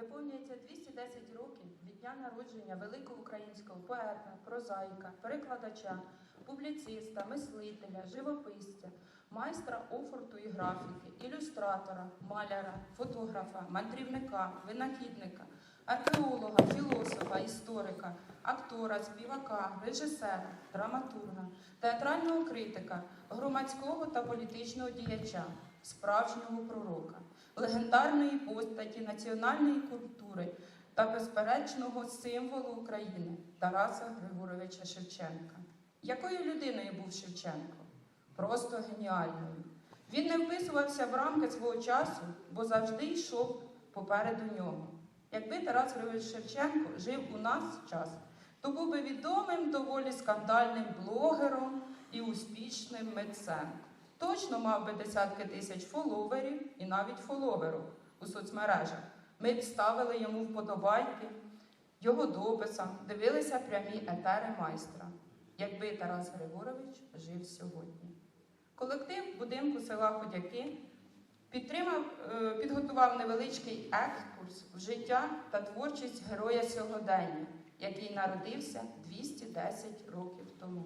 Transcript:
виповнюється 210 років від дня народження великого українського поета, прозаїка, перекладача, публіциста, мислителя, живописця, майстра офорту і графіки, ілюстратора, маляра, фотографа, мандрівника, винахідника, археолога, філософа, історика, актора, співака, режисера, драматурга, театрального критика, громадського та політичного діяча, справжнього пророка, легендарної постаті національної культури та безперечного символу України Тараса Григоровича Шевченка. Якою людиною був Шевченко? Просто геніальною. Він не вписувався в рамки свого часу, бо завжди йшов попереду нього. Якби Тарас Григорович Шевченко жив у нас час, то був би відомим доволі скандальним блогером і успішним митцем. Точно мав би десятки тисяч фоловерів і навіть фоловерів у соцмережах. Ми б ставили йому вподобайки, його дописам, дивилися прямі етери майстра, якби Тарас Григорович жив сьогодні. Колектив будинку села Ходяки підготував невеличкий екскурс в життя та творчість героя сьогодення, який народився 210 років тому.